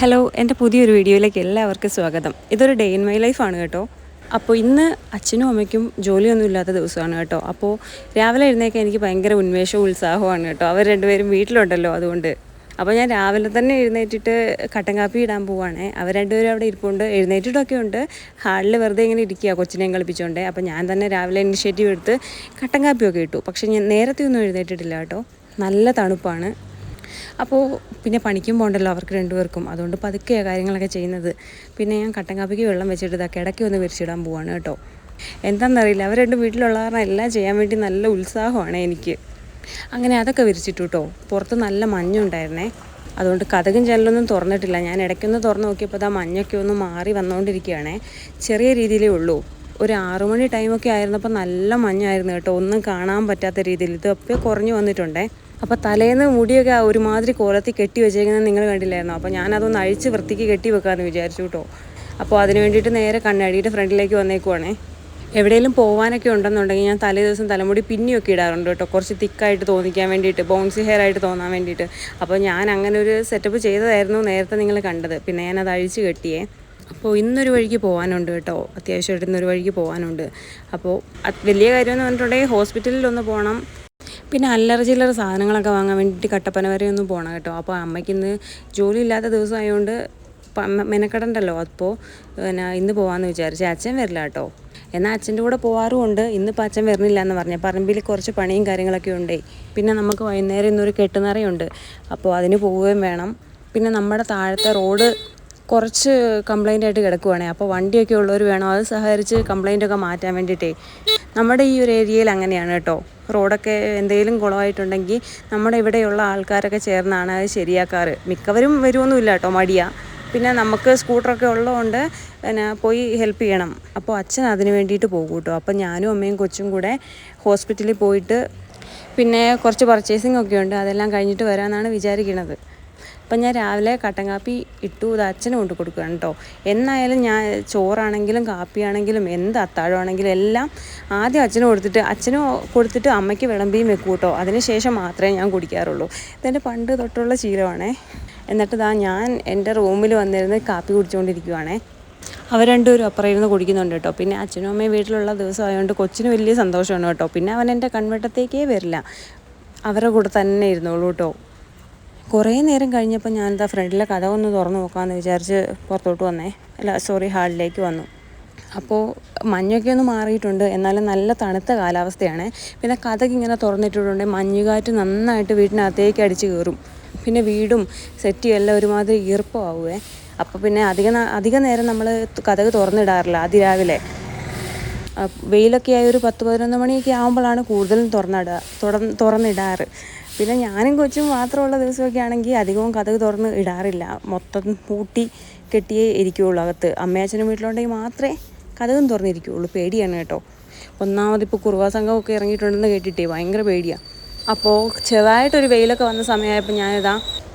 Hello എന്റെ പുതിയൊരു വീഡിയോയിലേക്ക് എല്ലാവർക്കും സ്വാഗതം. ഇതൊരു ഡേ ഇൻ മൈ ലൈഫാണ് കേട്ടോ. അപ്പോൾ ഇന്ന് അച്ഛനും അമ്മയ്ക്കും ജോലിയൊന്നും ഇല്ലാത്ത ദിവസമാണ് കേട്ടോ. അപ്പോൾ രാവിലെ എഴുന്നേക്കാൻ എനിക്ക് ഭയങ്കര ഉന്മേഷവും ഉത്സാഹമാണ് കേട്ടോ. അവർ രണ്ടുപേരും വീട്ടിലുണ്ടല്ലോ അതുകൊണ്ട്. അപ്പോൾ ഞാൻ രാവിലെ തന്നെ എഴുന്നേറ്റിട്ട് കട്ടൻ കാപ്പി ഇടാൻ പോവാണേ. അവർ രണ്ടുപേരും അവിടെ ഇരിപ്പുണ്ട്. എഴുന്നേറ്റിട്ടൊക്കെ ഉണ്ട്. ഹാളിൽ വെറുതെ ഇങ്ങനെ ഇരിക്കുക കൊച്ചിനെയും കളിപ്പിച്ചുകൊണ്ട് അപ്പോൾ ഞാൻ തന്നെ രാവിലെ ഇനിഷ്യേറ്റീവ് എടുത്ത് കട്ടൻ കാപ്പിയൊക്കെ ഇട്ടു. പക്ഷേ ഞാൻ നേരത്തെ ഒന്നും എഴുന്നേറ്റിട്ടില്ല കേട്ടോ. നല്ല തണുപ്പാണ്. അപ്പോൾ പിന്നെ പണിക്കും പോകണ്ടല്ലോ അവർക്ക് രണ്ടുപേർക്കും. അതുകൊണ്ട് പതുക്കെയാണ് കാര്യങ്ങളൊക്കെ ചെയ്യുന്നത്. പിന്നെ ഞാൻ കട്ടൻ കാപ്പിക്ക് വെള്ളം വെച്ചിട്ട് ഇതാ കിടക്കി ഒന്ന് വിരിച്ചിടാൻ പോവാണ് കേട്ടോ. എന്താണെന്നറിയില്ല അവർ രണ്ട് വീട്ടിലുള്ള കാരണം എല്ലാം ചെയ്യാൻ വേണ്ടി നല്ല ഉത്സാഹമാണ് എനിക്ക്. അങ്ങനെ അതൊക്കെ വിരിച്ചിട്ടു കേട്ടോ പുറത്ത് നല്ല മഞ്ഞുണ്ടായിരുന്നേ. അതുകൊണ്ട് കഥകും ജനലൊന്നും തുറന്നിട്ടില്ല. ഞാൻ ഇടയ്ക്കൊന്ന് തുറന്ന് നോക്കിയപ്പോൾ ആ മഞ്ഞൊക്കെ ഒന്ന് മാറി വന്നുകൊണ്ടിരിക്കുകയാണേ ചെറിയ രീതിയിലേ ഉള്ളൂ. ഒരു ആറുമണി ടൈമൊക്കെ ആയിരുന്നപ്പോൾ നല്ല മഞ്ഞായിരുന്നു കേട്ടോ. ഒന്നും കാണാൻ പറ്റാത്ത രീതിയിൽ. ഇതൊക്കെ കുറഞ്ഞു വന്നിട്ടുണ്ടേ. അപ്പോൾ തലേന്ന് മുടിയൊക്കെ ഒരുമാതിരി കോലത്തിൽ കെട്ടി വെച്ചേക്കുന്നത് നിങ്ങൾ കണ്ടില്ലായിരുന്നോ? അപ്പോൾ ഞാനതൊന്ന് അഴിച്ച് വൃത്തിക്ക് കെട്ടി വെക്കാമെന്ന് വിചാരിച്ചു കേട്ടോ അപ്പോൾ അതിന് വേണ്ടിയിട്ട് നേരെ കണ്ണാടിയുടെ ഫ്രണ്ടിലേക്ക് വന്നേക്കുവാണേ. എവിടെയെങ്കിലും പോകാനൊക്കെ ഉണ്ടെന്നുണ്ടെങ്കിൽ ഞാൻ തലേ ദിവസം തലമുടി പിന്നിയൊക്കെ ഇടാറുണ്ട് കേട്ടോ കുറച്ച് തിക്കായിട്ട് തോന്നിക്കാൻ വേണ്ടിയിട്ട് ബൗൺസി ഹെയർ ആയിട്ട് തോന്നാൻ വേണ്ടിയിട്ട്. അപ്പോൾ ഞാൻ അങ്ങനെ ഒരു സെറ്റപ്പ് ചെയ്തതായിരുന്നു നേരത്തെ നിങ്ങൾ കണ്ടത്. പിന്നെ ഞാനത് അഴിച്ച് കെട്ടിയേ. അപ്പോൾ ഇന്നൊരു വഴിക്ക് പോകാനുണ്ട് കേട്ടോ അത്യാവശ്യമായിട്ട് ഇന്നൊരു വഴിക്ക് പോകാനുണ്ട് അപ്പോൾ വലിയ കാര്യമെന്ന് പറഞ്ഞിട്ടുണ്ടെങ്കിൽ ഹോസ്പിറ്റലിൽ ഒന്ന് പോകണം പിന്നെ അല്ലറ ചില്ലറ സാധനങ്ങളൊക്കെ വാങ്ങാൻ വേണ്ടിയിട്ട് കട്ടപ്പന വരെ ഒന്ന് പോകണം കേട്ടോ. അപ്പോൾ അമ്മയ്ക്ക് ഇന്ന് ജോലി ഇല്ലാത്ത ദിവസമായതുകൊണ്ട് മെനക്കെടണ്ടല്ലോ. അപ്പോൾ പിന്നെ ഇന്ന് പോകാമെന്ന് വിചാരിച്ചു അച്ഛൻ വരില്ല കേട്ടോ. എന്നാൽ അച്ഛന്റെ കൂടെ പോകാറുമുണ്ട് ഇന്നിപ്പോൾ അച്ഛൻ വരുന്നില്ല എന്ന് പറഞ്ഞു പറമ്പിൽ കുറച്ച് പണിയും കാര്യങ്ങളൊക്കെ ഉണ്ടേ. പിന്നെ നമുക്ക് വൈകുന്നേരം ഇന്നൊരു കെട്ടുനിറയുണ്ട്. അപ്പോൾ അതിന് പോവുകയും വേണം. പിന്നെ നമ്മുടെ താഴത്തെ റോഡ് കുറച്ച് കംപ്ലൈന്റ് ആയിട്ട് കിടക്കുവാണേ. അപ്പോൾ വണ്ടിയൊക്കെ ഉള്ളവർ വേണം? അത് സഹകരിച്ച് കംപ്ലൈന്റ് ഒക്കെ മാറ്റാൻ വേണ്ടിയിട്ടേ. നമ്മുടെ ഈ ഒരു ഏരിയയിൽ അങ്ങനെയാണ് കേട്ടോ. റോഡൊക്കെ എന്തെങ്കിലും കുളമായിട്ടുണ്ടെങ്കിൽ നമ്മുടെ ഇവിടെയുള്ള ആൾക്കാരൊക്കെ ചേർന്നാണ് അത് ശരിയാക്കാറ്. മിക്കവരും വരുമൊന്നുമില്ല കേട്ടോ മടിയാ. പിന്നെ നമുക്ക് സ്കൂട്ടറൊക്കെ ഉള്ളതുകൊണ്ട് പിന്നെ പോയി ഹെൽപ്പ് ചെയ്യണം. അപ്പോൾ അച്ഛൻ അതിന് വേണ്ടിയിട്ട് പോകും കേട്ടോ. അപ്പോൾ ഞാനും അമ്മയും കൊച്ചും കൂടെ ഹോസ്പിറ്റലിൽ പോയിട്ട് പിന്നെ കുറച്ച് പർച്ചേസിംഗ് ഒക്കെ ഉണ്ട്. അതെല്ലാം കഴിഞ്ഞിട്ട് വരാമെന്നാണ് വിചാരിക്കുന്നത് അപ്പം ഞാൻ രാവിലെ കട്ടൻ കാപ്പി ഇട്ടു ഇത് അച്ഛനും കൊണ്ട് കൊടുക്കുകയാണ് കേട്ടോ. എന്നായാലും ഞാൻ ചോറാണെങ്കിലും കാപ്പിയാണെങ്കിലും എന്ത് അത്താഴമാണെങ്കിലും എല്ലാം ആദ്യം അച്ഛനും കൊടുത്തിട്ട് അച്ഛനും കൊടുത്തിട്ട് അമ്മയ്ക്ക് വിളമ്പിയും വെക്കും കേട്ടോ. അതിന് ശേഷം മാത്രമേ ഞാൻ കുടിക്കാറുള്ളൂ. ഇതെന്റെ പണ്ട് തൊട്ടുള്ള ശീലമാണേ. എന്നിട്ട് ഇതാ ഞാൻ എന്റെ റൂമിൽ വന്നിരുന്ന് കാപ്പി കുടിച്ചുകൊണ്ടിരിക്കുവാണേ. അവർ രണ്ടുപേരും അപ്പുറം ഇരുന്ന് കുടിക്കുന്നുണ്ട് കേട്ടോ. പിന്നെ അച്ഛനും അമ്മയും വീട്ടിലുള്ള ദിവസം ആയതുകൊണ്ട് കൊച്ചിന് വലിയ സന്തോഷമാണ് കേട്ടോ. പിന്നെ അവൻ എന്റെ കൺവെട്ടത്തേക്കേ വരില്ല. അവരുടെ കൂടെ തന്നെ ഇരുന്നോളൂ കേട്ടോ. കുറേ നേരം കഴിഞ്ഞപ്പോൾ ഞാനിതാ ഫ്രണ്ടിലെ കഥ ഒന്ന് തുറന്ന് നോക്കാമെന്ന് വിചാരിച്ച് പുറത്തോട്ട് വന്നേ. അല്ല സോറി ഹാളിലേക്ക് വന്നു. അപ്പോൾ മഞ്ഞൊക്കെ ഒന്ന് മാറിയിട്ടുണ്ട്. എന്നാലും നല്ല തണുത്ത കാലാവസ്ഥയാണ്. പിന്നെ കഥയ്ക്ക് ഇങ്ങനെ തുറന്നിട്ടിട്ടുണ്ട്. മഞ്ഞുകാറ്റ് നന്നായിട്ട് വീട്ടിനകത്തേക്ക് അടിച്ച് കയറും. പിന്നെ വീടും സെറ്റും എല്ലാം ഒരുമാതിരി ഈർപ്പമാവുമേ അപ്പോൾ പിന്നെ അധിക അധിക നേരം നമ്മൾ കഥക് തുറന്നിടാറില്ല. അതിരാവിലെ. വെയിലൊക്കെ ആയി ഒരു പത്ത് പതിനൊന്ന് മണിയൊക്കെ ആകുമ്പോഴാണ് കൂടുതലും തുറന്നിടുക തുറന്ന് തുറന്നിടാറ്. പിന്നെ ഞാനും കൊച്ചും മാത്രമുള്ള ദിവസമൊക്കെ ആണെങ്കിൽ അധികവും കഥക് തുറന്ന് ഇടാറില്ല. മൊത്തം പൂട്ടി കെട്ടിയേ ഇരിക്കുകയുള്ളൂ അകത്ത്. അമ്മയച്ഛനും വീട്ടിലുണ്ടെങ്കിൽ മാത്രമേ കഥകും തുറന്നിരിക്കുകയുള്ളൂ പേടിയാണ് കേട്ടോ. ഒന്നാമത് ഇപ്പോൾ കുറുവാ സംഘമൊക്കെ ഇറങ്ങിയിട്ടുണ്ടെന്ന് കേട്ടിട്ടേ ഭയങ്കര പേടിയാണ് അപ്പോൾ ചെറുതായിട്ടൊരു വെയിലൊക്കെ വന്ന സമയമായപ്പോൾ ഞാനിതാ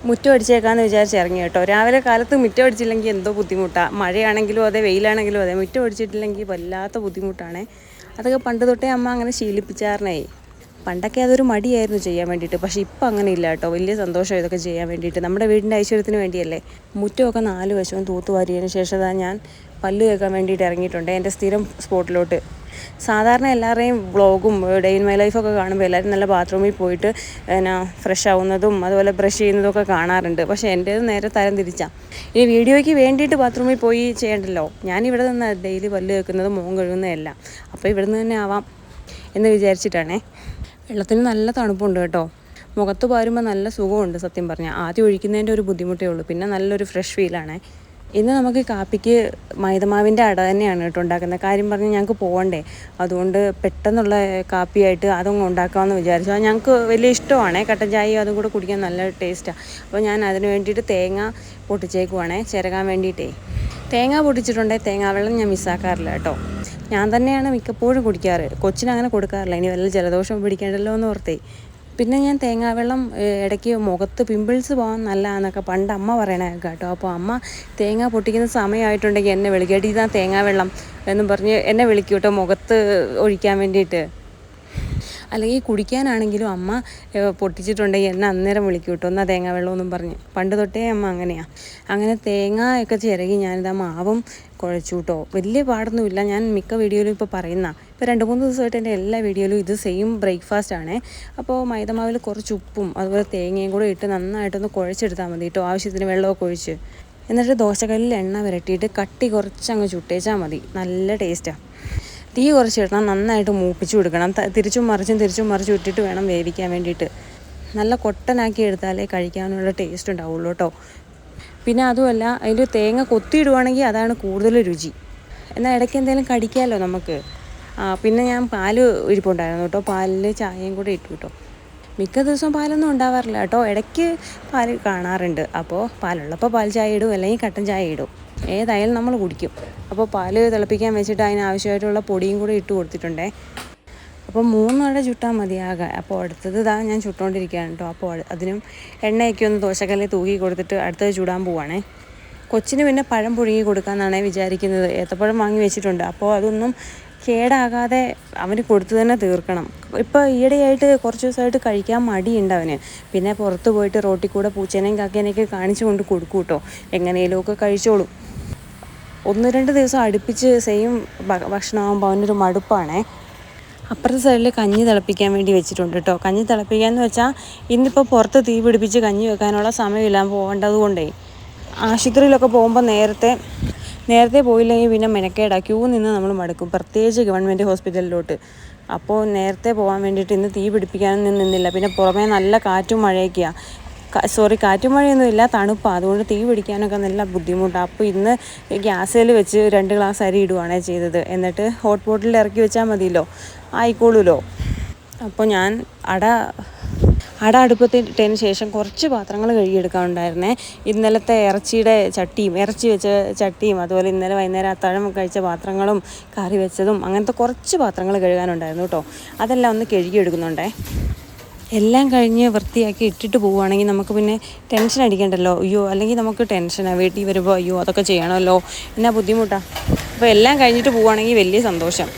മുറ്റം അടിച്ചേക്കാന്ന് വിചാരിച്ച് ഇറങ്ങി കേട്ടോ. രാവിലെ കാലത്ത് മുറ്റം അടിച്ചില്ലെങ്കിൽ എന്തോ ബുദ്ധിമുട്ടാണ് മഴയാണെങ്കിലും അതെ വെയിലാണെങ്കിലും അതെ മുറ്റം അടിച്ചിട്ടില്ലെങ്കിൽ വല്ലാത്ത ബുദ്ധിമുട്ടാണ്. അതൊക്കെ പണ്ട് തൊട്ടേ അമ്മ അങ്ങനെ ശീലിപ്പിച്ചാറിനേ പണ്ടൊക്കെ അതൊരു മടിയായിരുന്നു ചെയ്യാൻ വേണ്ടിയിട്ട്. പക്ഷേ ഇപ്പം അങ്ങനെ ഇല്ല കേട്ടോ. വലിയ സന്തോഷം ഇതൊക്കെ ചെയ്യാൻ വേണ്ടിയിട്ട്. നമ്മുടെ വീടിന്റെ ഐശ്വര്യത്തിന് വേണ്ടിയല്ലേ? മുറ്റമൊക്കെ നാല് വശവും തൂത്തുവാരിയതിന് ശേഷം ഞാൻ പല്ല് കേൾക്കാൻ വേണ്ടിയിട്ട് ഇറങ്ങിയിട്ടുണ്ട്. എന്റെ സ്ഥിരം സ്പോട്ടിലോട്ട്. സാധാരണ എല്ലാവരുടെയും വ്ളോഗും ഡേ ഇൻ മൈ ലൈഫൊക്കെ കാണുമ്പോൾ എല്ലാവരും നല്ല ബാത്റൂമിൽ പോയിട്ട് എന്നാ ഫ്രഷ് ആവുന്നതും അതുപോലെ ബ്രഷ് ചെയ്യുന്നതും ഒക്കെ കാണാറുണ്ട്. പക്ഷേ എന്റേത് നേരെ തരം തിരിച്ചാണ് ഇനി വീഡിയോയ്ക്ക് വേണ്ടിയിട്ട് ബാത്റൂമിൽ പോയി ചെയ്യണ്ടല്ലോ? ഞാൻ നിന്ന് ഡെയിലി പല്ല് കേൾക്കുന്നതും മോൻ കഴുകുന്നതല്ല അപ്പോൾ ഇവിടെ നിന്ന് തന്നെ ആവാം എന്ന് വിചാരിച്ചിട്ടാണേ. വെള്ളത്തിന് നല്ല തണുപ്പുണ്ട് കേട്ടോ. മുഖത്ത് പാരുമ്പോൾ നല്ല സുഖമുണ്ട് സത്യം പറഞ്ഞാൽ ആദ്യം ഒഴിക്കുന്നതിന്റെ ഒരു ബുദ്ധിമുട്ടേ ഉള്ളൂ. പിന്നെ നല്ലൊരു ഫ്രഷ് ഫീലാണേ ഇന്ന് നമുക്ക് കാപ്പിക്ക് മൈദമാവിന്റെ അട തന്നെയാണ് കേട്ടോ ഉണ്ടാക്കുന്നത്. കാര്യം പറഞ്ഞാൽ ഞങ്ങൾക്ക് പോകണ്ടേ അതുകൊണ്ട് പെട്ടെന്നുള്ള കാപ്പിയായിട്ട് അതങ്ങ് ഉണ്ടാക്കാമെന്ന് വിചാരിച്ചു. അത് ഞങ്ങൾക്ക് വലിയ ഇഷ്ടമാണ്. കട്ടൻ ചായയും അതും കൂടെ കുടിക്കാൻ നല്ല ടേസ്റ്റാണ് അപ്പോൾ ഞാൻ അതിന് വേണ്ടിയിട്ട് തേങ്ങ പൊട്ടിച്ചേക്കുവാണേ. ചിരകാൻ വേണ്ടിയിട്ടേ. തേങ്ങ പൊട്ടിച്ചിട്ടുണ്ടെങ്കിൽ തേങ്ങാവെള്ളം ഞാൻ മിസ്സാക്കാറില്ല കേട്ടോ. ഞാൻ തന്നെയാണ് മിക്കപ്പോഴും കുടിക്കാറ്. കൊച്ചിന് അങ്ങനെ കൊടുക്കാറില്ല. ഇനി വല്ല ജലദോഷം പിടിക്കേണ്ടല്ലോ എന്ന് ഓർത്തേ. പിന്നെ ഞാൻ തേങ്ങാവെള്ളം ഇടയ്ക്ക് മുഖത്ത് പിമ്പിൾസ് പോകാൻ നല്ലതാണെന്നൊക്കെ പണ്ട് അമ്മ പറയണ കേട്ടോ. അപ്പോൾ അമ്മ തേങ്ങ പൊട്ടിക്കുന്ന സമയമായിട്ടുണ്ടെങ്കിൽ എന്നെ വിളിക്കേണ്ടി ഇതാ തേങ്ങാവെള്ളം എന്നും പറഞ്ഞ് എന്നെ വിളിക്കൂട്ടോ കേട്ടോ മുഖത്ത് ഒഴിക്കാൻ വേണ്ടിയിട്ട്. അല്ലെങ്കിൽ കുടിക്കാനാണെങ്കിലും അമ്മ പൊട്ടിച്ചിട്ടുണ്ട് പൊട്ടിച്ചിട്ടുണ്ടെങ്കിൽ എന്നെ അന്നേരം വിളിക്കും കേട്ടോ എന്നാൽ തേങ്ങ വെള്ളമൊന്നും പറഞ്ഞ്. പണ്ട് തൊട്ടേ അമ്മ അങ്ങനെയാണ് അങ്ങനെ തേങ്ങ ഒക്കെ ചിരകി ഞാനിതാ മാവും കുഴച്ചു കേട്ടോ വലിയ പാടൊന്നുമില്ല. ഞാൻ മിക്ക വീഡിയോയിലും ഇപ്പോൾ പറയുന്ന ഇപ്പോൾ രണ്ട് മൂന്ന് ദിവസമായിട്ട് എന്റെ എല്ലാ വീഡിയോയിലും ഇത് സെയിം ബ്രേക്ക്ഫാസ്റ്റ് ആണ്. അപ്പോൾ മൈദമാവിൽ കുറച്ച് ഉപ്പും അതുപോലെ തേങ്ങയും കൂടെ ഇട്ട് നന്നായിട്ടൊന്ന് കുഴച്ചെടുത്താൽ മതി കേട്ടോ ആവശ്യത്തിന് വെള്ളമൊക്കെ ഒഴിച്ച്. എന്നിട്ട് ദോശക്കല്ലിൽ എണ്ണ പുരട്ടിയിട്ട് കട്ടി കുറച്ചങ്ങ് ചുട്ടേച്ചാൽ മതി. നല്ല ടേസ്റ്റാണ് തീ കുറച്ചിടണം നന്നായിട്ട് മൂപ്പിച്ച് കൊടുക്കണം. തിരിച്ചും മറിച്ചും തിരിച്ചും മറിച്ചും ഇട്ടിട്ട് വേണം വേവിക്കാൻ വേണ്ടിയിട്ട്. നല്ല കൊട്ടനാക്കി എടുത്താലേ കഴിക്കാനുള്ള ടേസ്റ്റ് ഉണ്ടാവുള്ളൂ കേട്ടോ പിന്നെ അതുമല്ല അതിൽ തേങ്ങ കൊത്തിയിടുവാണെങ്കിൽ അതാണ് കൂടുതൽ രുചി. എന്നാൽ ഇടയ്ക്ക് എന്തെങ്കിലും കടിക്കാമല്ലോ നമുക്ക്. പിന്നെ ഞാൻ പാൽ ഇരിപ്പുണ്ടായിരുന്നു കേട്ടോ പാലിൽ ചായയും കൂടെ ഇട്ടു കേട്ടോ മിക്ക ദിവസവും പാലൊന്നും ഉണ്ടാവാറില്ല കേട്ടോ ഇടയ്ക്ക് പാൽ കാണാറുണ്ട്. അപ്പോൾ പാലുള്ളപ്പോൾ പാൽ ചായ ഇടും അല്ലെങ്കിൽ കട്ടൻ ചായ ഇടും. ഏതായാലും നമ്മൾ കുടിക്കും. അപ്പോൾ പാൽ തിളപ്പിക്കാൻ വെച്ചിട്ട് അതിനാവശ്യമായിട്ടുള്ള പൊടിയും കൂടെ ഇട്ട് കൊടുത്തിട്ടുണ്ടേ. അപ്പോൾ മൂന്നോടെ ചുട്ടാൽ മതിയാകാം. അപ്പോൾ അടുത്തത് ഇതാ ഞാൻ ചുട്ടുകൊണ്ടിരിക്കുകയാണ് കേട്ടോ. അപ്പോൾ അതിനും എണ്ണയൊക്കെ ഒന്ന് ദോശക്കല്ലിൽ തൂക്കി കൊടുത്തിട്ട് അടുത്തത് ചുടാൻ പോവാണേ. കൊച്ചിന് പിന്നെ പഴം പുഴുങ്ങി കൊടുക്കാമെന്നാണ് വിചാരിക്കുന്നത്. ഏത്തപ്പഴം വാങ്ങി വെച്ചിട്ടുണ്ട്. അപ്പോൾ അതൊന്നും കേടാകാതെ അവന് കൊടുത്തു തന്നെ തീർക്കണം. ഇപ്പോൾ ഈയിടെയായിട്ട് കുറച്ച് ദിവസമായിട്ട് കഴിക്കാൻ മടിയുണ്ട് അവന്. പിന്നെ പുറത്ത് പോയിട്ട് റോട്ടിൽ കൂടെ പൂച്ചേനെയും കാക്കേനെയൊക്കെ കാണിച്ചു കൊണ്ട് കൊടുക്കും കേട്ടോ എങ്ങനെയെങ്കിലുമൊക്കെ കഴിച്ചോളും. ഒന്ന് രണ്ട് ദിവസം അടുപ്പിച്ച് സെയിം ഭക്ഷണമാകുമ്പോൾ അവനൊരു മടുപ്പാണേ. അപ്പുറത്തെ സൈഡിൽ കഞ്ഞി തിളപ്പിക്കാൻ വേണ്ടി വെച്ചിട്ടുണ്ട് കേട്ടോ കഞ്ഞി തിളപ്പിക്കുക എന്ന് വെച്ചാൽ ഇന്നിപ്പോൾ പുറത്ത് തീ പിടിപ്പിച്ച് കഞ്ഞി വെക്കാനുള്ള സമയമില്ല. പോകേണ്ടത് കൊണ്ടേ. ആശുപത്രിയിലൊക്കെ പോകുമ്പോൾ നേരത്തെ നേരത്തെ പോയില്ലെങ്കിൽ പിന്നെ മെനക്കേടാ. ക്യൂ നിന്ന് നമ്മൾ മടുക്കും. പ്രത്യേകിച്ച് ഗവൺമെന്റ് ഹോസ്പിറ്റലിലോട്ട്. അപ്പോൾ നേരത്തെ പോകാൻ വേണ്ടിയിട്ട് ഇന്ന് തീ പിടിപ്പിക്കാനൊന്നും നിന്നില്ല. പിന്നെ പുറമേ നല്ല കാറ്റും മഴയൊക്കെയാണ് സോറി കാറ്റും മഴയൊന്നും ഇല്ല തണുപ്പാണ് അതുകൊണ്ട് തീ പിടിക്കാനൊക്കെ നല്ല ബുദ്ധിമുട്ടാണ് അപ്പോൾ ഇന്ന് ഗ്യാസിൽ വെച്ച് രണ്ട് ഗ്ലാസ് അരി ഇടുവാണ് ചെയ്തത്. എന്നിട്ട് ഹോട്ട് പോട്ടിൽ ഇറക്കി വെച്ചാൽ മതിയല്ലോ. ആയിക്കോളൂലോ. അപ്പോൾ ഞാൻ അട അട അടുപ്പത്തിട്ടതിന് ശേഷം കുറച്ച് പാത്രങ്ങൾ കഴുകിയെടുക്കാനുണ്ടായിരുന്നേ. ഇന്നലത്തെ ഇറച്ചിയുടെ ചട്ടിയും ഇറച്ചി വെച്ച ചട്ടിയും അതുപോലെ ഇന്നലെ വൈകുന്നേരം അത്താഴം കഴിച്ച പാത്രങ്ങളും കറി വെച്ചതും അങ്ങനത്തെ കുറച്ച് പാത്രങ്ങൾ കഴുകാനുണ്ടായിരുന്നു കേട്ടോ. അതെല്ലാം ഒന്ന് കഴുകിയെടുക്കുന്നുണ്ടേ. എല്ലാം കഴിഞ്ഞ് വൃത്തിയാക്കി ഇട്ടിട്ട് പോവുകയാണെങ്കിൽ നമുക്ക് പിന്നെ ടെൻഷൻ അടിക്കണ്ടല്ലോ. അയ്യോ അല്ലെങ്കിൽ നമുക്ക് ടെൻഷനാണ് വീട്ടിൽ വരുമ്പോൾ അയ്യോ അതൊക്കെ ചെയ്യണമല്ലോ. എന്നാ ബുദ്ധിമുട്ടാണ് അപ്പോൾ എല്ലാം കഴിഞ്ഞിട്ട് പോവുകയാണെങ്കിൽ വലിയ സന്തോഷം.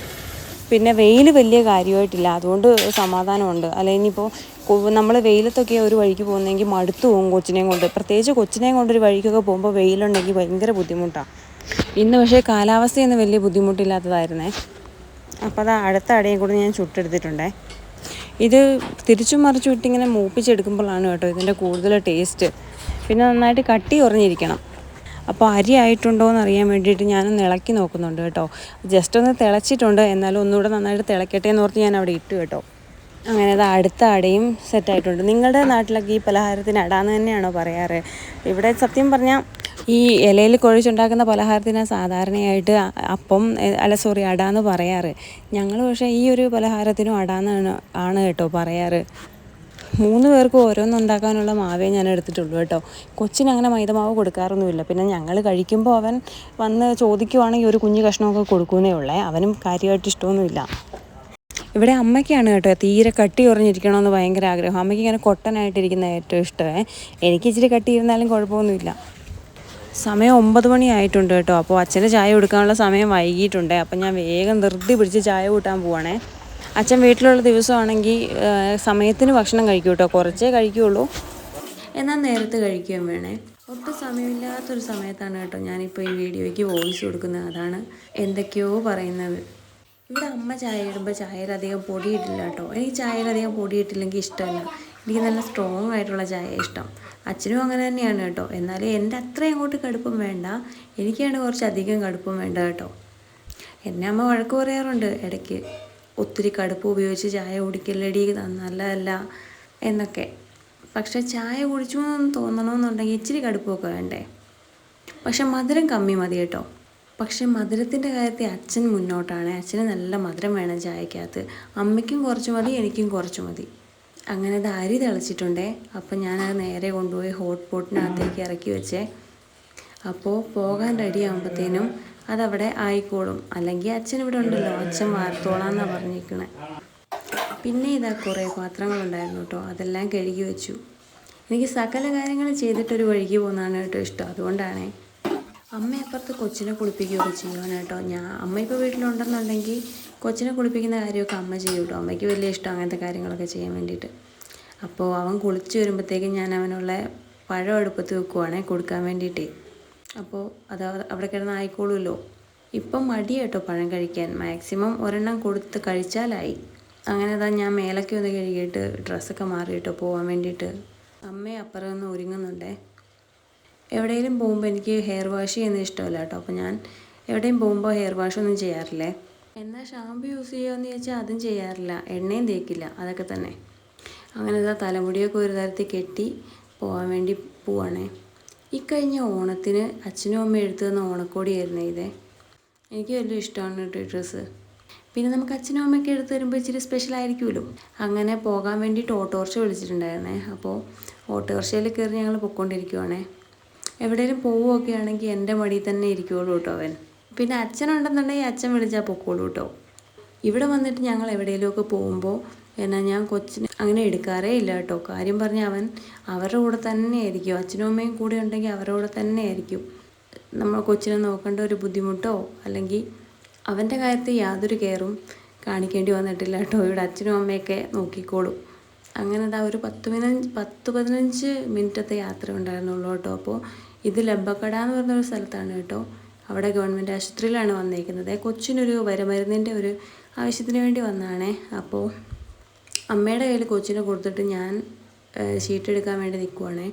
പിന്നെ വെയിൽ വലിയ കാര്യമായിട്ടില്ല. അതുകൊണ്ട് സമാധാനമുണ്ട്. അല്ലെ ഇനിയിപ്പോൾ നമ്മൾ വെയിലത്തൊക്കെ ഒരു വഴിക്ക് പോകുന്നെങ്കിൽ മടുത്തു പോകും കൊച്ചിനെയും കൊണ്ട്. പ്രത്യേകിച്ച് കൊച്ചിനെയും കൊണ്ടൊരു വഴിക്കൊക്കെ പോകുമ്പോൾ വെയിലുണ്ടെങ്കിൽ ഭയങ്കര ബുദ്ധിമുട്ടാണ് ഇന്ന് പക്ഷേ കാലാവസ്ഥയൊന്നും വലിയ ബുദ്ധിമുട്ടില്ലാത്തതായിരുന്നേ. അപ്പോൾ അത് അടുത്ത അടയും കൂടി ഞാൻ ചുട്ടെടുത്തിട്ടുണ്ടേ. ഇത് തിരിച്ചും മറിച്ചും ഇട്ടിങ്ങനെ മൂപ്പിച്ചെടുക്കുമ്പോഴാണ് കേട്ടോ ഇതിന്റെ കൂടുതൽ ടേസ്റ്റ്. പിന്നെ നന്നായിട്ട് കട്ടി ഉറഞ്ഞിരിക്കണം അപ്പോൾ അരി ആയിട്ടുണ്ടോ എന്ന് അറിയാൻ വേണ്ടിയിട്ട് ഞാനൊന്ന് ഇളക്കി നോക്കുന്നുണ്ട് കേട്ടോ. ജസ്റ്റ് ഒന്ന് തിളച്ചിട്ടുണ്ട്. എന്നാലും ഒന്നുകൂടെ നന്നായിട്ട് തിളക്കട്ടെ എന്ന് ഓർത്ത് ഞാൻ അവിടെ ഇട്ടു കേട്ടോ. അങ്ങനെ അത് അടുത്ത അടയും സെറ്റായിട്ടുണ്ട് നിങ്ങളുടെ നാട്ടിലൊക്കെ ഈ പലഹാരത്തിന് അടാന്ന് തന്നെയാണോ പറയാറ്? ഇവിടെ സത്യം പറഞ്ഞാൽ ഈ ഇലയിൽ കുഴച്ചുണ്ടാക്കുന്ന പലഹാരത്തിന് സാധാരണയായിട്ട് അപ്പം അല്ല സോറി അടാന്ന് പറയാറ്. ഞങ്ങൾ പക്ഷേ ഈ ഒരു പലഹാരത്തിനും അടാന്നാണ് ആണ് കേട്ടോ പറയാറ്. മൂന്ന് പേർക്ക് ഓരോന്നുണ്ടാക്കാനുള്ള മാവേ ഞാൻ എടുത്തിട്ടുള്ളൂ കേട്ടോ. കൊച്ചിന് അങ്ങനെ മൈദമാവ് കൊടുക്കാറൊന്നുമില്ല. പിന്നെ ഞങ്ങൾ കഴിക്കുമ്പോൾ അവൻ വന്ന് ചോദിക്കുവാണെങ്കിൽ ഒരു കുഞ്ഞു കഷ്ണമൊക്കെ കൊടുക്കുന്നേ ഉള്ളേ. അവനും കാര്യമായിട്ട് ഇഷ്ടമൊന്നുമില്ല. ഇവിടെ അമ്മയ്ക്കാണ് കേട്ടോ തീരെ കട്ടി കുറഞ്ഞിരിക്കണമെന്ന് ഭയങ്കര ആഗ്രഹം. അമ്മയ്ക്ക് ഇങ്ങനെ കൊട്ടനായിട്ടിരിക്കുന്ന ഏറ്റവും ഇഷ്ടമേ. എനിക്ക് ഇച്ചിരി കട്ടിയിരുന്നാലും കുഴപ്പമൊന്നുമില്ല. സമയം ഒമ്പത് മണി ആയിട്ടുണ്ട് കേട്ടോ. അപ്പോൾ അച്ഛന് ചായ കൊടുക്കാനുള്ള സമയം വൈകിയിട്ടുണ്ട്. അപ്പം ഞാൻ വേഗം ധൃതി പിടിച്ച് ചായ കൂട്ടാൻ പോവാണേ. അച്ഛൻ വീട്ടിലുള്ള ദിവസമാണെങ്കിൽ സമയത്തിന് ഭക്ഷണം കഴിക്കും കേട്ടോ. കുറച്ചേ കഴിക്കുകയുള്ളൂ എന്നാൽ നേരത്തെ കഴിക്കുകയും വേണേ. ഒട്ടും സമയമില്ലാത്തൊരു സമയത്താണ് കേട്ടോ ഞാനിപ്പോൾ ഈ വീഡിയോയ്ക്ക് വോയിസ് കൊടുക്കുന്നത്. അതാണ് എന്തൊക്കെയോ പറയുന്നത്. ഇവിടെ അമ്മ ചായ ഇടുമ്പോൾ ചായയിൽ അധികം പൊടിയിട്ടില്ല കേട്ടോ. എനിക്ക് ചായയിൽ അധികം പൊടിയിട്ടില്ലെങ്കിൽ ഇഷ്ടമല്ല. എനിക്ക് നല്ല സ്ട്രോങ് ആയിട്ടുള്ള ചായ ഇഷ്ടം. അച്ഛനും അങ്ങനെ തന്നെയാണ് കേട്ടോ. എന്നാലും എന്റെ അത്രയും അങ്ങോട്ട് കടുപ്പം വേണ്ട. എനിക്കാണ് കുറച്ച് അധികം കടുപ്പം വേണ്ട കേട്ടോ. എന്നെ അമ്മ വഴക്ക് പറയാറുണ്ട്. ഇടയ്ക്ക് ഒത്തിരി കടുപ്പ് ഉപയോഗിച്ച് ചായ കുടിക്കല്ലടി? നല്ലതല്ല എന്നൊക്കെ. പക്ഷേ ചായ കുടിച്ചു തോന്നണമെന്നുണ്ടെങ്കിൽ ഇച്ചിരി കടുപ്പമൊക്കെ വേണ്ടേ. പക്ഷെ മധുരം കമ്മി മതി കേട്ടോ. പക്ഷെ മധുരത്തിന്റെ കാര്യത്തിൽ അച്ഛൻ മുന്നോട്ടാണ്. അച്ഛന് നല്ല മധുരം വേണം ചായക്കകത്ത്. അമ്മയ്ക്കും കുറച്ച് മതി എനിക്കും കുറച്ച് മതി. അങ്ങനെ അത് അരി തിളച്ചിട്ടുണ്ടേ. അപ്പം ഞാനത് നേരെ കൊണ്ടുപോയി ഹോട്ട് പോട്ടിനകത്തേക്ക് ഇറക്കി വെച്ചേ. അപ്പോൾ പോകാൻ റെഡി ആകുമ്പോഴത്തേനും അതവിടെ ആയിക്കോളും. അല്ലെങ്കിൽ അച്ഛൻ ഇവിടെ ഉണ്ടല്ലോ അച്ഛൻ വാർത്തോളാന്നാണ് പറഞ്ഞിരിക്കണേ. പിന്നെ ഇതാ കുറേ പാത്രങ്ങളുണ്ടായിരുന്നു കേട്ടോ അതെല്ലാം കഴുകി വെച്ചു. എനിക്ക് സകല കാര്യങ്ങൾ ചെയ്തിട്ടൊരു വഴിക്ക് പോകുന്നതാണ് കേട്ടോ ഇഷ്ടം. അതുകൊണ്ടാണേ അമ്മ അപ്പുറത്ത് കൊച്ചിനെ കുളിപ്പിക്കുകയൊക്കെ ചെയ്യുവാണ് കേട്ടോ ഞാൻ അമ്മ ഇപ്പോൾ വീട്ടിലുണ്ടെന്നുണ്ടെങ്കിൽ കൊച്ചിനെ കുളിപ്പിക്കുന്ന കാര്യമൊക്കെ അമ്മ ചെയ്യും കേട്ടോ. അമ്മയ്ക്ക് വലിയ ഇഷ്ടം അങ്ങനത്തെ കാര്യങ്ങളൊക്കെ ചെയ്യാൻ വേണ്ടിയിട്ട്. അപ്പോൾ അവൻ കുളിച്ച് വരുമ്പോഴത്തേക്കും ഞാൻ അവനുള്ള പഴം അടുപ്പത്ത് വെക്കുവാണേ കൊടുക്കാൻ വേണ്ടിയിട്ടേ. അപ്പോൾ അത് അവിടെ കിടന്ന് ആയിക്കോളുമല്ലോ. ഇപ്പം മടി കേട്ടോ പഴം കഴിക്കാൻ. മാക്സിമം ഒരെണ്ണം കൊടുത്ത് കഴിച്ചാലായി. അങ്ങനെ അതാ ഞാൻ മേലൊക്കെ ഒന്ന് കഴുകിയിട്ട് ഡ്രസ്സൊക്കെ മാറിയിട്ടോ പോകാൻ വേണ്ടിയിട്ട് അമ്മയെ അപ്പുറം ഒന്ന് ഒരുങ്ങുന്നുണ്ടേ. എവിടെയെങ്കിലും പോകുമ്പോൾ എനിക്ക് ഹെയർ വാഷ് ചെയ്യുന്നത് ഇഷ്ടമല്ല കേട്ടോ. അപ്പോൾ ഞാൻ എവിടെയും പോകുമ്പോൾ ഹെയർ വാഷ് ഒന്നും ചെയ്യാറില്ലേ? എന്നാൽ ഷാമ്പു യൂസ് ചെയ്യുമെന്ന് ചോദിച്ചാൽ അതും ചെയ്യാറില്ല. എണ്ണയും തേക്കില്ല. അതൊക്കെ തന്നെ. അങ്ങനെ ഇതാ തലമുടിയൊക്കെ ഒരു തരത്തിൽ കെട്ടി പോകാൻ വേണ്ടി പോവാണേ. ഇക്കഴിഞ്ഞ ഓണത്തിന് അച്ഛനും അമ്മയും എടുത്തു തന്ന ഓണക്കോടിയായിരുന്നു ഇതേ? എനിക്ക് വലിയ ഇഷ്ടമാണ് കേട്ടോ ഈ ഡ്രസ്സ് പിന്നെ നമുക്ക് അച്ഛനും അമ്മയൊക്കെ എടുത്ത് തരുമ്പോൾ ഇച്ചിരി സ്പെഷ്യൽ ആയിരിക്കുമല്ലോ. അങ്ങനെ പോകാൻ വേണ്ടിയിട്ട് ഓട്ടോറിക്ഷ വിളിച്ചിട്ടുണ്ടായിരുന്നേ. അപ്പോൾ ഓട്ടോറിക്ഷയിൽ കയറി ഞങ്ങൾ പൊയ്ക്കൊണ്ടിരിക്കുവാണേ. എവിടെയെങ്കിലും പോവുകയൊക്കെ ആണെങ്കിൽ എന്റെ മടിയിൽ തന്നെ ഇരിക്കുള്ളൂ കേട്ടോ അവൻ. പിന്നെ അച്ഛനുണ്ടെന്നുണ്ടെങ്കിൽ അച്ഛൻ വിളിച്ചാൽ പൊക്കോളൂ കേട്ടോ. ഇവിടെ വന്നിട്ട് ഞങ്ങൾ എവിടെയെങ്കിലുമൊക്കെ പോകുമ്പോൾ എന്നാ ഞാൻ കൊച്ചിന് അങ്ങനെ എടുക്കാറേ ഇല്ല കേട്ടോ. കാര്യം പറഞ്ഞാൽ അവൻ അവരുടെ കൂടെ തന്നെ ആയിരിക്കും. അച്ഛനും അമ്മയും കൂടെ ഉണ്ടെങ്കിൽ അവരുടെ കൂടെ തന്നെ ആയിരിക്കും. നമ്മൾ കൊച്ചിനെ നോക്കേണ്ട ഒരു ബുദ്ധിമുട്ടോ അല്ലെങ്കിൽ അവന്റെ കാര്യത്തിൽ യാതൊരു കെയറും കാണിക്കേണ്ടി വന്നിട്ടില്ല കേട്ടോ. ഇവിടെ അച്ഛനും അമ്മയൊക്കെ നോക്കിക്കോളും. അങ്ങനെ ഒരു പത്ത് പതിനഞ്ച് പത്ത് പതിനഞ്ച് മിനിറ്റത്തെ യാത്ര ഉണ്ടായിരുന്നുള്ളൂ കേട്ടോ. അപ്പോൾ ഇത് ലബ്ബക്കട എന്ന് പറഞ്ഞൊരു സ്ഥലത്താണ് കേട്ടോ. അവിടെ ഗവൺമെന്റ് ആശുപത്രിയിലാണ് വന്നിരിക്കുന്നത്. കൊച്ചിനൊരു വരമരുന്നിന്റെ ഒരു ആവശ്യത്തിന് വേണ്ടി വന്നതാണേ. അപ്പോൾ അമ്മയുടെ കയ്യിൽ കൊച്ചിനെ കൊടുത്തിട്ട് ഞാൻ ഷീറ്റ് എടുക്കാൻ വേണ്ടി നിൽക്കുവാണേ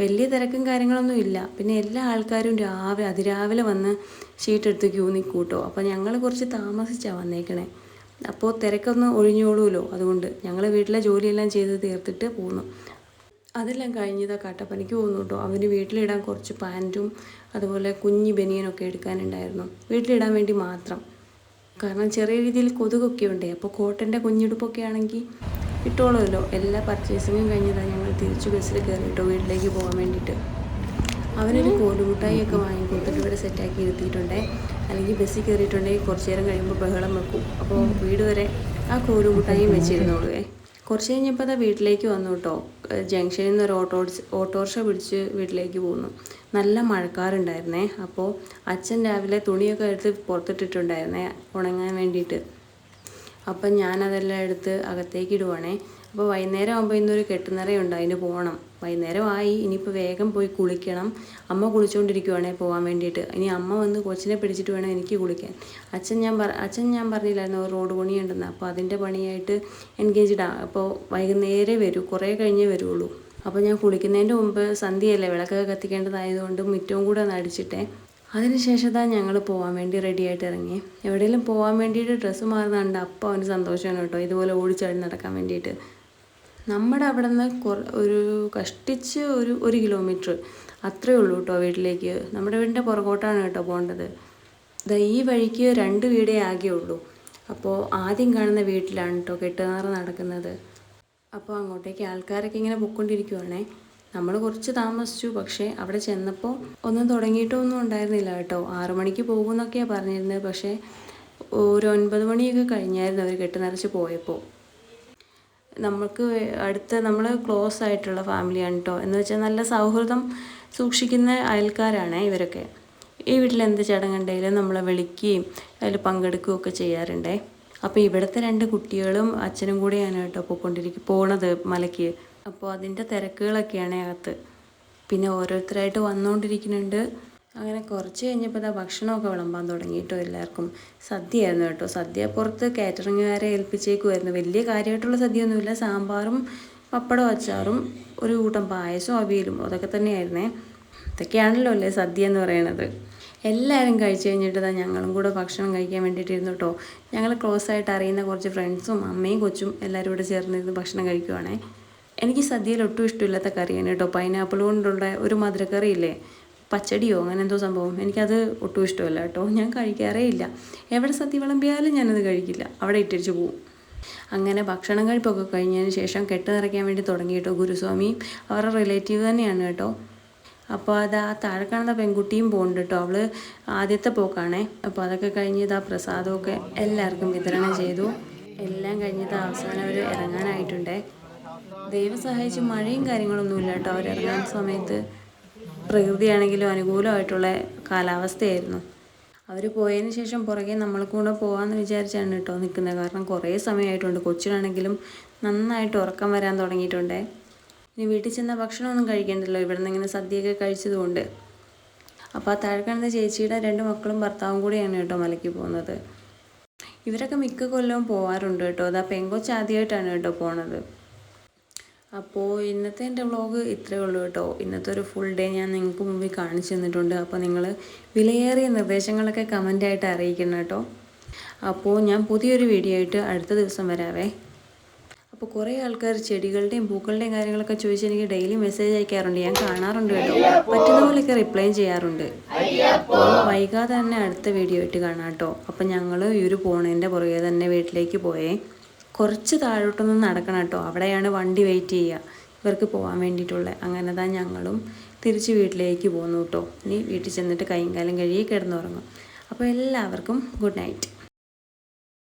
വലിയ തിരക്കും കാര്യങ്ങളൊന്നും ഇല്ല. പിന്നെ എല്ലാ ആൾക്കാരും രാവിലെ അതിരാവിലെ വന്ന് ഷീറ്റ് എടുത്ത് ക്യൂ നിൽക്കും കേട്ടോ അപ്പോൾ ഞങ്ങൾ കുറച്ച് താമസിച്ചാണ് വന്നേക്കണേ. അപ്പോൾ തിരക്കൊന്ന് ഒഴിഞ്ഞോളൂല്ലോ അതുകൊണ്ട് ഞങ്ങൾ വീട്ടിലെ ജോലിയെല്ലാം ചെയ്ത് തീർത്തിട്ട് പോന്നു. അതെല്ലാം കഴിഞ്ഞതാണ് കാട്ടപ്പനിക്ക് പോകുന്നു കേട്ടോ അവന് വീട്ടിലിടാൻ കുറച്ച് പാന്റും അതുപോലെ കുഞ്ഞ് ബനിയനൊക്കെ എടുക്കാനുണ്ടായിരുന്നു. വീട്ടിലിടാൻ വേണ്ടി മാത്രം. കാരണം ചെറിയ രീതിയിൽ കൊതുകൊക്കെ ഉണ്ട്. അപ്പോൾ കോട്ടന്റെ കുഞ്ഞുടുപ്പൊക്കെ ആണെങ്കിൽ ഇട്ടോളുമല്ലോ എല്ലാ പർച്ചേസിങ്ങും കഴിഞ്ഞതാണ് ഞങ്ങൾ തിരിച്ച് ബസ്സിൽ കയറിയിട്ടോ വീട്ടിലേക്ക് പോകാൻ വേണ്ടിയിട്ട്. അവനൊരു കോലുമുട്ടായിയൊക്കെ വാങ്ങി കൊടുത്തിട്ട് ഇവിടെ സെറ്റാക്കി ഇരുത്തിയിട്ടുണ്ടേ. അല്ലെങ്കിൽ ബസ്സിൽ കയറിയിട്ടുണ്ടെങ്കിൽ കുറച്ച് നേരം കഴിയുമ്പോൾ ബഹളം വെക്കും. അപ്പോൾ വീട് വരെ ആ കോലുമുട്ടായും വെച്ചിരുന്നോളുവേ. കുറച്ച് കഴിഞ്ഞപ്പോൾ അതാ വീട്ടിലേക്ക് വന്നു കേട്ടോ ജംഗ്ഷനിൽ നിന്ന് ഒരു ഓട്ടോ ഓട്ടോറിക്ഷ പിടിച്ച് വീട്ടിലേക്ക് പോന്നു. നല്ല മഴക്കാറുണ്ടായിരുന്നേ. അപ്പോൾ അച്ഛൻ രാവിലെ തുണിയൊക്കെ എടുത്ത് പുറത്തിട്ടിട്ടുണ്ടായിരുന്നേ ഉണങ്ങാൻ വേണ്ടിയിട്ട്. അപ്പം ഞാനതെല്ലാം എടുത്ത് അകത്തേക്ക് ഇടുവാണേ. അപ്പോൾ വൈകുന്നേരം ആകുമ്പോൾ ഇന്നൊരു കെട്ടുനിറയുണ്ട് അതിന് പോകണം വൈകുന്നേരമായി ഇനിയിപ്പോൾ വേഗം പോയി കുളിക്കണം. അമ്മ കുളിച്ചുകൊണ്ടിരിക്കുവാണേ പോകാൻ വേണ്ടിയിട്ട്. ഇനി അമ്മ വന്ന് കൊച്ചിനെ പിടിച്ചിട്ട് വേണം എനിക്ക് കുളിക്കാൻ. അച്ഛൻ ഞാൻ പറ അച്ഛൻ ഞാൻ പറഞ്ഞില്ലായിരുന്നു റോഡ് പണിയുണ്ടെന്ന്. അപ്പോൾ അതിന്റെ പണിയായിട്ട് എൻഗേജ്ഡാണ് അപ്പോൾ വൈകുന്നേരേ വരൂ. കുറേ കഴിഞ്ഞേ വരുള്ളൂ. അപ്പോൾ ഞാൻ കുളിക്കുന്നതിന്റെ മുമ്പ് സന്ധ്യയല്ലേ വിളക്കൊക്കെ കത്തിക്കേണ്ടതായതുകൊണ്ട് മുറ്റവും കൂടെ ഒന്ന് അടിച്ചിട്ടേ. അതിനുശേഷം തന്നെ ഞങ്ങൾ പോകാൻ വേണ്ടി റെഡിയായിട്ട് ഇറങ്ങി എവിടെയെങ്കിലും പോകാൻ വേണ്ടിയിട്ട് ഡ്രസ്സ് മാറുന്നുണ്ട് അപ്പോൾ അവന് സന്തോഷമാണ് കേട്ടോ. ഇതുപോലെ ഓടിച്ചാടി നടക്കാൻ വേണ്ടിയിട്ട്. നമ്മുടെ അവിടെ നിന്ന് ഒരു കഷ്ടിച്ച് ഒരു ഒരു കിലോമീറ്റർ അത്രയേ ഉള്ളൂ കേട്ടോ വീട്ടിലേക്ക്. നമ്മുടെ വീടിന്റെ പുറകോട്ടാണ് കേട്ടോ പോകേണ്ടത് ദാ ഈ വഴിക്ക് രണ്ട് വീടേ ആകെ ഉള്ളൂ. അപ്പോൾ ആദ്യം കാണുന്ന വീട്ടിലാണ് കേട്ടോ കെട്ടുകാറ് നടക്കുന്നത്. അപ്പോൾ അങ്ങോട്ടേക്ക് ആൾക്കാരൊക്കെ ഇങ്ങനെ പൊയ്ക്കൊണ്ടിരിക്കുവാണേ നമ്മൾ കുറച്ച് താമസിച്ചു. പക്ഷേ അവിടെ ചെന്നപ്പോൾ ഒന്നും തുടങ്ങിയിട്ടൊന്നും ഉണ്ടായിരുന്നില്ല കേട്ടോ. ആറു മണിക്ക് പോകുമെന്നൊക്കെയാണ് പറഞ്ഞിരുന്നത് പക്ഷേ ഒരു ഒൻപത് മണിയൊക്കെ കഴിഞ്ഞായിരുന്നു അവർ കെട്ട് നിറച്ച് പോയപ്പോൾ നമ്മൾക്ക് അടുത്ത നമ്മൾ ക്ലോസ് ആയിട്ടുള്ള ഫാമിലിയാണ് കേട്ടോ. എന്ന് വെച്ചാൽ നല്ല സൗഹൃദം സൂക്ഷിക്കുന്ന അയൽക്കാരാണ് ഇവരൊക്കെ. ഈ വീട്ടിൽ എന്ത് ചടങ്ങുണ്ടെങ്കിലും നമ്മളെ വിളിക്കുകയും അതിൽ പങ്കെടുക്കുകയും ഒക്കെ ചെയ്യാറുണ്ടേ. അപ്പോൾ ഇവിടുത്തെ രണ്ട് കുട്ടികളും അച്ഛനും കൂടെയാണ് കേട്ടോ പോയിക്കൊണ്ടിരിക്കും പോണത് മലയ്ക്ക്. അപ്പോൾ അതിന്റെ തിരക്കുകളൊക്കെയാണ് അകത്ത്. പിന്നെ ഓരോരുത്തരായിട്ട് വന്നുകൊണ്ടിരിക്കുന്നുണ്ട് അങ്ങനെ കുറച്ച് കഴിഞ്ഞപ്പോൾ ഇതാ ഭക്ഷണമൊക്കെ വിളമ്പാൻ തുടങ്ങി കേട്ടോ എല്ലാവർക്കും. സദ്യയായിരുന്നു കേട്ടോ. സദ്യ പുറത്ത് കാറ്ററിങ്ങുകാരെ ഏൽപ്പിച്ചേക്കുമായിരുന്നു വലിയ കാര്യമായിട്ടുള്ള സദ്യയൊന്നുമില്ല. സാമ്പാറും പപ്പടവും അച്ചാറും ഒരു കൂട്ടം പായസവും അവിയലും അതൊക്കെ തന്നെയായിരുന്നേ. ഇതൊക്കെയാണല്ലോ അല്ലേ സദ്യ എന്ന് പറയണത്. എല്ലാവരും കഴിച്ചു കഴിഞ്ഞിട്ട് ഇതാ ഞങ്ങളും കൂടെ ഭക്ഷണം കഴിക്കാൻ വേണ്ടിയിട്ടിരുന്നു കേട്ടോ. ഞങ്ങൾ ക്ലോസ് ആയിട്ട് അറിയുന്ന കുറച്ച് ഫ്രണ്ട്സും അമ്മയും കൊച്ചും എല്ലാവരും കൂടെ ചേർന്നിരുന്ന് ഭക്ഷണം കഴിക്കുവാണേ. എനിക്ക് സദ്യയിൽ ഒട്ടും ഇഷ്ടമില്ലാത്ത കറിയാണ് കേട്ടോ. പൈനാപ്പിൾ കൊണ്ടുള്ള ഒരു മധുരക്കറി ഇല്ലേ പച്ചടിയോ അങ്ങനെ എന്തോ സംഭവം. എനിക്കത് ഒട്ടും ഇഷ്ടമല്ല കേട്ടോ. ഞാൻ കഴിക്കാറേ ഇല്ല. എവിടെ സദ്യ വിളമ്പിയാലും ഞാനത് കഴിക്കില്ല. അവിടെ ഇട്ടിരിച്ച് പോവും. അങ്ങനെ ഭക്ഷണം കഴിപ്പൊക്കെ കഴിഞ്ഞതിന് ശേഷം കെട്ട് നിറയ്ക്കാൻ വേണ്ടി തുടങ്ങി കേട്ടോ ഗുരുസ്വാമി. അവരുടെ റിലേറ്റീവ് തന്നെയാണ് കേട്ടോ. അപ്പോൾ അത് ആ താഴെ കാണുന്ന പെൺകുട്ടിയും പോകുന്നുണ്ട് കേട്ടോ. അവൾ ആദ്യത്തെ പോക്കാണേ. അപ്പോൾ അതൊക്കെ കഴിഞ്ഞ് ആ പ്രസാദമൊക്കെ എല്ലാവർക്കും വിതരണം ചെയ്തു. എല്ലാം കഴിഞ്ഞിട്ട് അവസാനം അവർ ഇറങ്ങാനായിട്ടുണ്ടേ. ദൈവം സഹായിച്ച് മഴയും കാര്യങ്ങളൊന്നും ഇല്ല കേട്ടോ. ഇറങ്ങാൻ സമയത്ത് പ്രകൃതിയാണെങ്കിലും അനുകൂലമായിട്ടുള്ള കാലാവസ്ഥയായിരുന്നു. അവർ പോയതിന് ശേഷം പുറകെ നമ്മൾ കൂടെ പോകാമെന്ന് വിചാരിച്ചാണ് കേട്ടോ നിൽക്കുന്നത്. കാരണം കുറേ സമയമായിട്ടുണ്ട്. കൊച്ചിനാണെങ്കിലും നന്നായിട്ട് ഉറക്കം വരാൻ തുടങ്ങിയിട്ടുണ്ട്. ഇനി വീട്ടിൽ ചെന്ന ഭക്ഷണമൊന്നും കഴിക്കണ്ടല്ലോ. ഇവിടെ നിന്ന് ഇങ്ങനെ സദ്യയൊക്കെ കഴിച്ചതുകൊണ്ട്. അപ്പോൾ ആ താഴെ ചേച്ചിയുടെ രണ്ട് മക്കളും ഭർത്താവും കൂടിയാണ് കേട്ടോ മലയ്ക്ക് പോകുന്നത്. ഇവരൊക്കെ മിക്ക കൊല്ലവും പോകാറുണ്ട് കേട്ടോ. അതാ പെങ്കൊച്ച് ആദ്യമായിട്ടാണ് കേട്ടോ പോണത്. അപ്പോൾ ഇന്നത്തെ എന്റെ വ്ളോഗ് ഇത്രയേ ഉള്ളൂ കേട്ടോ. ഇന്നത്തെ ഒരു ഫുൾ ഡേ ഞാൻ നിങ്ങൾക്ക് മുമ്പിൽ കാണിച്ചു തന്നിട്ടുണ്ട്. അപ്പോൾ നിങ്ങൾ വിലയേറിയ നിർദ്ദേശങ്ങളൊക്കെ കമന്റായിട്ട് അറിയിക്കണം കേട്ടോ. അപ്പോൾ ഞാൻ പുതിയൊരു വീഡിയോ ആയിട്ട് അടുത്ത ദിവസം വരാവേ. അപ്പോൾ കുറേ ആൾക്കാർ ചെടികളുടെയും പൂക്കളുടെയും കാര്യങ്ങളൊക്കെ ചോദിച്ച് എനിക്ക് ഡെയിലി മെസ്സേജ് അയക്കാറുണ്ട്. ഞാൻ കാണാറുണ്ട് കേട്ടോ. പറ്റുന്ന പോലെയൊക്കെ റിപ്ലൈ ചെയ്യാറുണ്ട്. വൈകാതെ തന്നെ അടുത്ത വീഡിയോ ആയിട്ട് കാണാം കേട്ടോ. അപ്പോൾ ഞങ്ങൾ ഈ ഒരു പോണേന്റെ പുറകെ തന്നെ വീട്ടിലേക്ക് പോയേ. കുറച്ച് താഴോട്ടൊന്ന് നടക്കണം കേട്ടോ. അവിടെയാണ് വണ്ടി വെയിറ്റ് ചെയ്യുക. ഇവർക്ക് പോകാൻ വേണ്ടിയിട്ടുള്ളത് അങ്ങനെ തന്നെ ഞങ്ങളും തിരിച്ച് വീട്ടിലേക്ക് പോന്നു കേട്ടോ. ഇനി വീട്ടിൽ ചെന്നിട്ട് കൈയും കാലം കഴുകി കിടന്നുറങ്ങും. അപ്പോൾ എല്ലാവർക്കും ഗുഡ് നൈറ്റ്